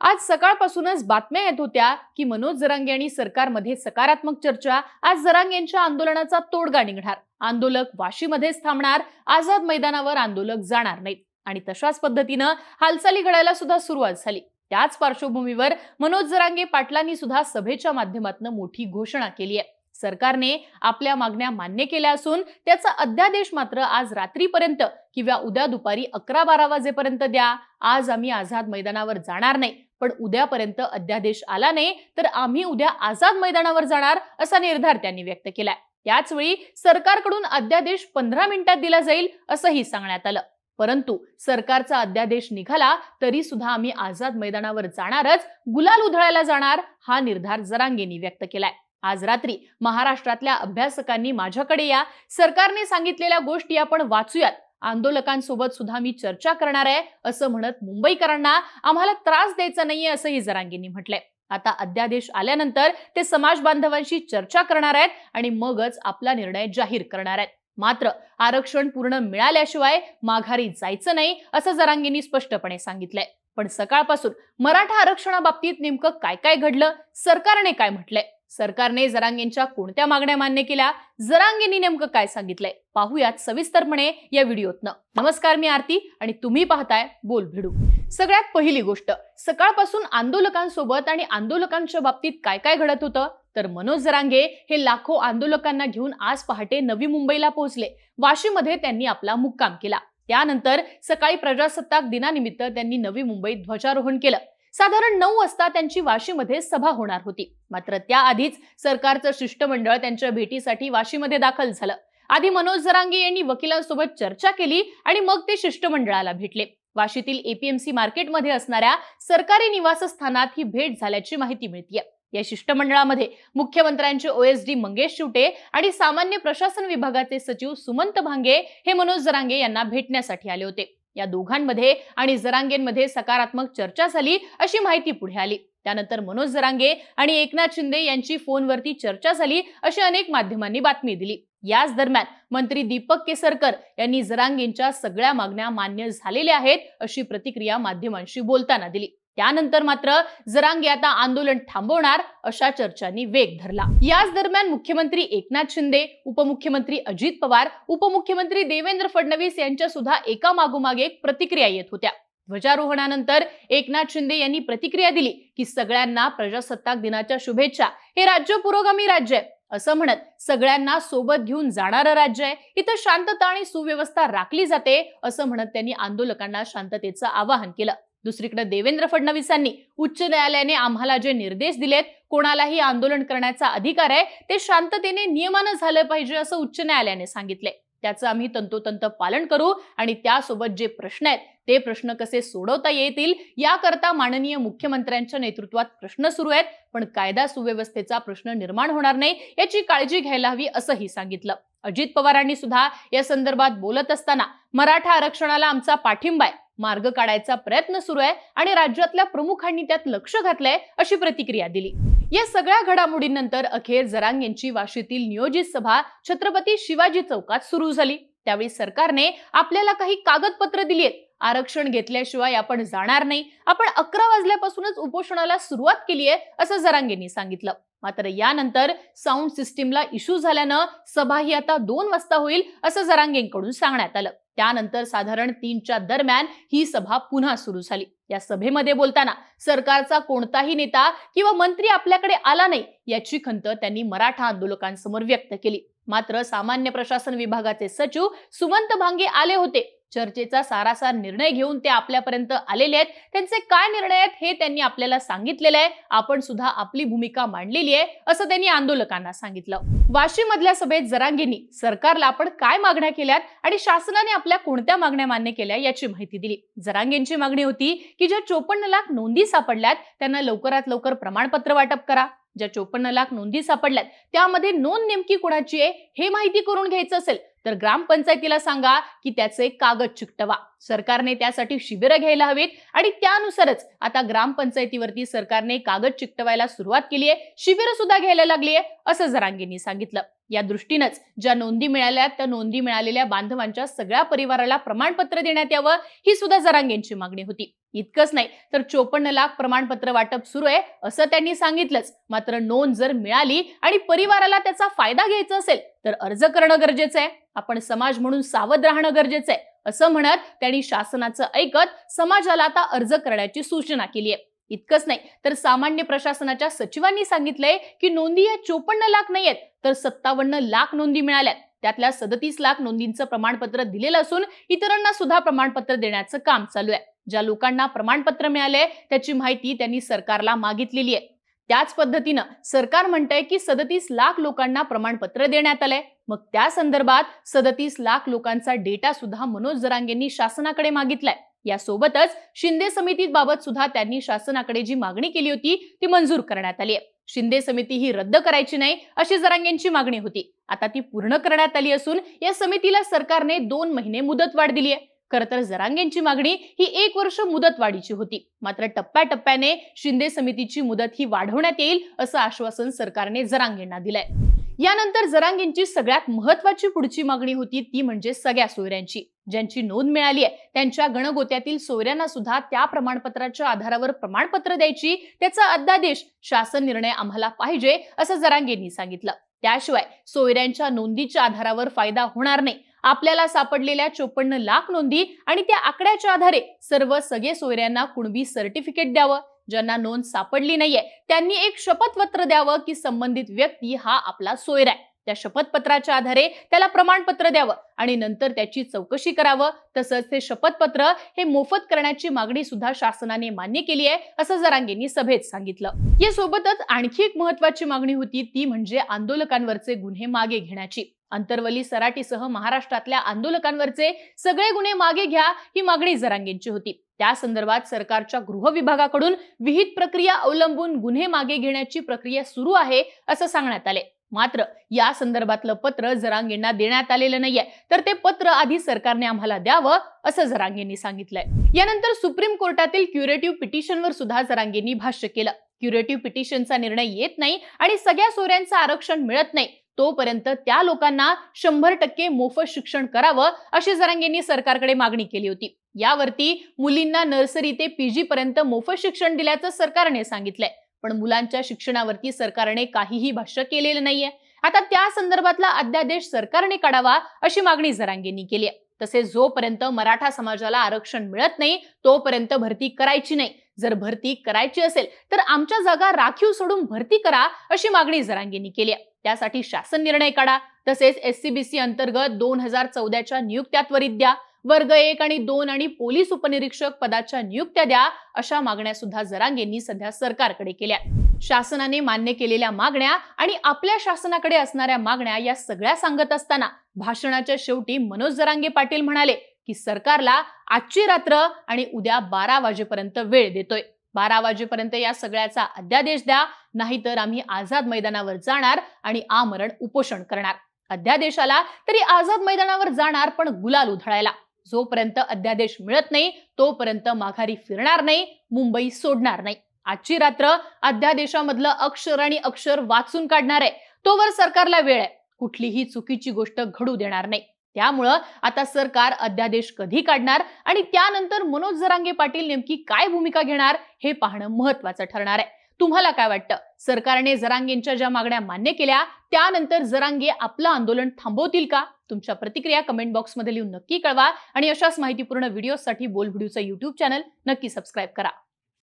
आज सकाळपासूनच बातम्या येत होत्या की मनोज जरांगे आणि सरकारमध्ये सकारात्मक चर्चा आज जरांगे यांच्या आंदोलनाचा तोडगा निघणार. आंदोलक वाशीमध्येच थांबणार आझाद मैदानावर आंदोलक जाणार नाहीत. आणि तशाच पद्धतीनं हालचाली घडायला सुद्धा सुरुवात झाली. त्याच पार्श्वभूमीवर मनोज जरांगे पाटलांनी सुद्धा सभेच्या माध्यमातून मोठी घोषणा केली आहे. सरकारने आपल्या मागण्या मान्य केल्या असून त्याचा अध्यादेश मात्र आज रात्रीपर्यंत किंवा उद्या दुपारी अकरा बारा वाजेपर्यंत द्या. आज आम्ही आझाद मैदानावर जाणार नाही. पण उद्यापर्यंत अध्यादेश आला नाही तर आम्ही उद्या आझाद मैदानावर जाणार असा निर्धार त्यांनी व्यक्त केलाय. त्याचवेळी सरकारकडून अध्यादेश पंधरा मिनिटात दिला जाईल असंही सांगण्यात आलं. परंतु सरकारचा अध्यादेश निघाला तरी सुद्धा आम्ही आझाद मैदानावर जाणारच गुलाल उधळायला जाणार हा निर्धार जरांगेंनी व्यक्त केलाय. आज रात्री महाराष्ट्रातल्या अभ्यासकांनी माझ्याकडे या सरकारने सांगितलेल्या गोष्टी आपण वाचूयात. आंदोलकांसोबत सुद्धा मी चर्चा करणार आहे असं म्हणत मुंबईकरांना आम्हाला त्रास द्यायचा नाहीये असंही जरांगेंनी म्हटलंय. आता अध्यादेश आल्यानंतर ते समाज बांधवांशी चर्चा करणार आहेत आणि मगच आपला निर्णय जाहीर करणार आहेत. मात्र आरक्षण पूर्ण मिळाल्याशिवाय माघारी जायचं नाही असं जरांगेंनी स्पष्टपणे सांगितलंय. पण सकाळपासून मराठा आरक्षणाबाबतीत नेमकं काय काय घडलं सरकारने काय म्हटलंय? सरकारने जरांगेंच्या कोणत्या मागण्या मान्य केल्या? जरांगेंनी नेमकं काय सांगितलंय? पाहूयात सविस्तरपणे या व्हिडिओतनं. नमस्कार मी आरती आणि तुम्ही पाहताय बोल भिडू. सगळ्यात पहिली गोष्ट सकाळपासून आंदोलकांसोबत आणि आंदोलकांच्या बाबतीत काय काय घडत होतं? तर मनोज जरांगे हे लाखो आंदोलकांना घेऊन आज पहाटे नवी मुंबईला पोहोचले. वाशीमध्ये त्यांनी आपला मुक्काम केला. त्यानंतर सकाळी प्रजासत्ताक दिनानिमित्त त्यांनी नवी मुंबईत ध्वजारोहण केलं. साधारण नऊ वाजता त्यांची वाशीमध्ये सभा होणार होती. मात्र त्याआधीच सरकारचं शिष्टमंडळ त्यांच्या भेटीसाठी वाशीमध्ये दाखल झालं. आधी मनोज जरांगे यांनी वकिलांसोबत चर्चा केली आणि मग ते शिष्टमंडळाला भेटले. वाशीतील एपीएमसी मार्केटमध्ये असणाऱ्या सरकारी निवासस्थानात ही भेट झाल्याची माहिती मिळतीये. या शिष्टमंडळामध्ये मुख्यमंत्र्यांचे ओएसडी मंगेश शिवटे आणि सामान्य प्रशासन विभागाचे सचिव सुमंत भांगे हे मनोज जरांगे यांना भेटण्यासाठी आले होते. या दोघांमध्ये आणि जरांगेंमध्ये सकारात्मक चर्चा झाली अशी माहिती पुढे आली. त्यानंतर मनोज जरांगे आणि एकनाथ शिंदे यांची फोनवरती चर्चा झाली अशी अनेक माध्यमांनी बातमी दिली. याच दरम्यान मंत्री दीपक केसरकर यांनी जरांगेंच्या सगळ्या मागण्या मान्य झालेल्या आहेत अशी प्रतिक्रिया माध्यमांशी बोलताना दिली. त्यानंतर मात्र जरांगे आता आंदोलन थांबवणार अशा चर्चांनी वेग धरला. याच दरम्यान मुख्यमंत्री एकनाथ शिंदे उपमुख्यमंत्री अजित पवार उपमुख्यमंत्री देवेंद्र फडणवीस यांच्या सुद्धा एका मागोमाग एक प्रतिक्रिया येत होत्या. ध्वजारोहणानंतर एकनाथ शिंदे यांनी प्रतिक्रिया दिली की सगळ्यांना प्रजासत्ताक दिनाच्या शुभेच्छा. हे राज्य पुरोगामी राज्य आहे. असं म्हणत सगळ्यांना सोबत घेऊन जाणारं राज्य आहे. इथं शांतता आणि सुव्यवस्था राखली जाते असं म्हणत त्यांनी आंदोलकांना शांततेचं आवाहन केलं. दुसरीकडे देवेंद्र फडणवीसांनी उच्च न्यायालयाने आम्हाला जे निर्देश दिलेत कोणालाही आंदोलन करण्याचा अधिकार आहे ते शांततेने नियमानं झालं पाहिजे असं उच्च न्यायालयाने सांगितले त्याचं आम्ही तंतोतंत पालन करू आणि त्यासोबत जे प्रश्न आहेत ते प्रश्न कसे सोडवता येतील याकरता माननीय मुख्यमंत्र्यांच्या नेतृत्वात प्रश्न सुरू आहेत पण कायदा सुव्यवस्थेचा प्रश्न निर्माण होणार नाही याची काळजी घ्यायला हवी असंही सांगितलं. अजित पवारांनी सुद्धा या संदर्भात बोलत असताना मराठा आरक्षणाला आमचा पाठिंबा आहे. मार्ग काढायचा प्रयत्न सुरू आहे आणि राज्यातल्या प्रमुखांनी त्यात लक्ष घातलंय अशी प्रतिक्रिया दिली. या सगळ्या घडामोडींनंतर अखेर जरांग यांची वाशीतील नियोजित सभा छत्रपती शिवाजी चौकात सुरू झाली. त्यावेळी सरकारने आपल्याला काही कागदपत्र दिली आहेत. आरक्षण घेतल्याशिवाय आपण जाणार नाही. आपण अकरा वाजल्यापासूनच उपोषणाला सुरुवात केली आहे असं जरांगेंनी सांगितलं. मात्र यानंतर साऊंड सिस्टीमला इश्यू झाल्यानं सभा ही आता दोन वाजता होईल असं जरांगेंकडून सांगण्यात आलं. त्यानंतर साधारण तीनच्या दरम्यान ही सभा पुन्हा सुरू झाली. या सभेमध्ये बोलताना सरकारचा कोणताही नेता किंवा मंत्री आपल्याकडे आला नाही याची खंत त्यांनी मराठा आंदोलकांसमोर व्यक्त केली. मात्र सामान्य प्रशासन विभागाचे सचिव सुमंत भांगे आले होते. चर्चेचा सारासार निर्णय घेऊन ते आपल्यापर्यंत आलेले आहेत. त्यांचे काय निर्णय आहेत हे त्यांनी आपल्याला सांगितलेलं आहे. आपण सुद्धा आपली भूमिका मांडलेली आहे असं त्यांनी आंदोलकांना सांगितलं. वाशिम मधल्या सभेत जरांगेंनी सरकारला आपण काय मागण्या केल्यात आणि शासनाने आपल्या कोणत्या मागण्या मान्य केल्या याची माहिती दिली. जरांगेंची मागणी होती की ज्या चोपन्न लाख नोंदी सापडल्यात त्यांना लवकरात लवकर प्रमाणपत्र वाटप करा. ज्या चोपन्न लाख नोंदी सापडल्यात त्यामध्ये नोंद नेमकी कोणाची आहे हे माहिती करून घ्यायचं असेल तर ग्रामपंचायतीला सांगा की त्याचे कागद चिकटवा. सरकारने त्यासाठी शिबिरं घ्यायला हवीत आणि त्यानुसारच आता ग्रामपंचायतीवरती सरकारने कागद चिकटवायला सुरुवात केली आहे शिबिरं सुद्धा घ्यायला लागली आहे असं जरांगेंनी सांगितलं. या दृष्टीनंच ज्या नोंदी मिळाल्या त्या नोंदी मिळालेल्या बांधवांच्या सगळ्या परिवाराला प्रमाणपत्र देण्यात यावं ही सुद्धा जरांगेंची मागणी होती. इतकंच नाही तर चोपन्न लाख प्रमाणपत्र वाटप सुरू आहे असं त्यांनी सांगितलंच. मात्र नोंद जर मिळाली आणि परिवाराला त्याचा फायदा घ्यायचा असेल तर अर्ज करणं गरजेचं आहे. आपण समाज म्हणून सावध राहणं गरजेचं आहे. असं म्हणत त्यांनी शासनाचं ऐकत समाजाला आता अर्ज करण्याची सूचना केली आहे. इतकंच नाही तर सामान्य प्रशासनाच्या सचिवांनी सांगितलंय की नोंदी या चोपन्न लाख नाहीयेत तर सत्तावन्न लाख नोंदी मिळाल्यात त्यातल्या सदतीस लाख नोंदींचं प्रमाणपत्र दिलेलं असून इतरांना सुद्धा प्रमाणपत्र देण्याचं काम चालू आहे. ज्या लोकांना प्रमाणपत्र मिळाले त्याची माहिती त्यांनी सरकारला मागितलेली आहे. त्याच पद्धतीनं सरकार म्हणतंय की सदतीस लाख लोकांना प्रमाणपत्र देण्यात आलंय. मग त्या संदर्भात सदतीस लाख लोकांचा डेटा सुद्धा मनोज जरांगेंनी शासनाकडे मागितलाय. यासोबतच शिंदे समितीबाबत सुद्धा त्यांनी शासनाकडे जी मागणी केली होती ती मंजूर करण्यात आली आहे. शिंदे समिती ही रद्द करायची नाही अशी जरांगेंची मागणी होती. आता ती पूर्ण करण्यात आली असून या समितीला सरकारने दोन महिने मुदतवाढ दिली आहे. खर तर जरांगेंची मागणी ही एक वर्ष मुदतवाढीची होती. मात्र टप्प्याटप्प्याने शिंदे समितीची मुदत ही वाढवण्यात येईल असं आश्वासन सरकारने जरांगेंना दिलंय. यानंतर जरांगेंची सगळ्यात महत्वाची पुढची मागणी होती ती म्हणजे सगळ्या सोयऱ्यांची. ज्यांची नोंद मिळाली आहे त्यांच्या गणगोत्यातील सोयऱ्यांना सुद्धा त्या प्रमाणपत्राच्या आधारावर प्रमाणपत्र द्यायची त्याचा अध्यादेश शासन निर्णय आम्हाला पाहिजे असं जरांगेंनी सांगितलं. त्याशिवाय सोयऱ्यांच्या नोंदीच्या आधारावर फायदा होणार नाही. आपल्याला सापडलेल्या चोपन्न लाख नोंदी आणि त्या आकड्याच्या आधारे सर्व सगळे सोयऱ्यांना कुणबी सर्टिफिकेट द्यावं. ज्यांना नोंद सापडली नाहीये त्यांनी एक शपथपत्र द्यावं की संबंधित व्यक्ती हा आपला सोयरा आहे. त्या शपथपत्राच्या आधारे त्याला प्रमाणपत्र द्यावं आणि नंतर त्याची चौकशी करावं. तसंच हे शपथपत्र हे मोफत करण्याची मागणी सुद्धा शासनाने मान्य केली आहे असं जरांगेंनी सभेत सांगितलं. या सोबतच आणखी एक महत्वाची मागणी होती ती म्हणजे आंदोलकांवरचे गुन्हे मागे घेण्याची. अंतरवली सराटीसह महाराष्ट्रातल्या आंदोलकांवरचे सगळे गुन्हे मागे घ्या ही मागणी जरांगेंची होती. त्या संदर्भात सरकारच्या गृह विभागाकडून विहित प्रक्रिया अवलंबून गुन्हे मागे घेण्याची प्रक्रिया सुरू आहे असं सांगण्यात आले. मात्र या संदर्भातलं पत्र जरांगेंना देण्यात आलेलं नाहीये. तर ते पत्र आधी सरकारने आम्हाला द्यावं असं जरांगेंनी सांगितलंय. यानंतर सुप्रीम कोर्टातील क्युरेटिव्ह पिटिशनवर सुद्धा जरांगेंनी भाष्य केलं. क्युरेटिव्ह पिटिशनचा निर्णय येत नाही आणि सगळ्या सोऱ्यांचं आरक्षण मिळत नाही. तोपर्यंत त्या लोकांना शंभर टक्के मोफत शिक्षण करावं अशी जरांगेंनी सरकारकडे मागणी केली होती. यावरती मुलींना नर्सरी ते पीजी पर्यंत मोफत शिक्षण दिल्याचं सरकारने सांगितलंय. पण मुलांच्या शिक्षणावरती सरकारने काहीही भाष्य केलेलं नाहीये. आता त्या संदर्भातला अध्यादेश सरकारने काढावा अशी मागणी जरांगेंनी केली आहे. तसेच जोपर्यंत मराठा समाजाला आरक्षण मिळत नाही तोपर्यंत भरती करायची नाही. जर भरती करायची असेल तर आमच्या जागा राखीव सोडून भरती करा अशी मागणी जरांगेंनी केली आहे. त्यासाठी शासन निर्णय काढा. तसेच एससीबीसी अंतर्गत दोन हजार चौदाच्या नियुक्त्या त्वरित द्या. वर्ग एक आणि दोन आणि पोलीस उपनिरीक्षक पदाच्या नियुक्त्या द्या अशा मागण्या सुद्धा जरांगेंनी सध्या सरकारकडे केल्या. शासनाने मान्य केलेल्या मागण्या आणि आपल्या शासनाकडे असणाऱ्या मागण्या या सगळ्या सांगत असताना भाषणाच्या शेवटी मनोज जरांगे पाटील म्हणाले की सरकारला आजची रात्र आणि उद्या बारा वाजेपर्यंत वेळ देतोय. बारा वाजेपर्यंत या सगळ्याचा अध्यादेश द्या नाहीतर आम्ही आझाद मैदानावर जाणार आणि आमरण उपोषण करणार. अध्यादेशाला तरी आझाद मैदानावर जाणार पण गुलाल उधळायला. जोपर्यंत अध्यादेश मिळत नाही तोपर्यंत माघारी फिरणार नाही मुंबई सोडणार नाही. आजची रात्र अध्यादेशामधलं अक्षर आणि अक्षर वाचून काढणार. आहे तोवर सरकारला वेळ आहे. कुठलीही चुकीची गोष्ट घडू देणार नाही. त्यामुळं आता सरकार अध्यादेश कधी काढणार आणि त्यानंतर मनोज जरांगे पाटील नेमकी काय भूमिका घेणार हे पाहणं महत्वाचं ठरणार आहे. तुम्हाला काय वाटतं? सरकारने जरांगेंच्या ज्या मागण्या मान्य केल्या त्यानंतर जरांगे आपलं आंदोलन थांबवतील का? तुमच्या प्रतिक्रिया कमेंट बॉक्समध्ये लिहून नक्की कळवा आणि अशाच माहितीपूर्ण व्हिडिओसाठी बोल व्हिडिओचं युट्यूब चॅनल नक्की सबस्क्राईब करा.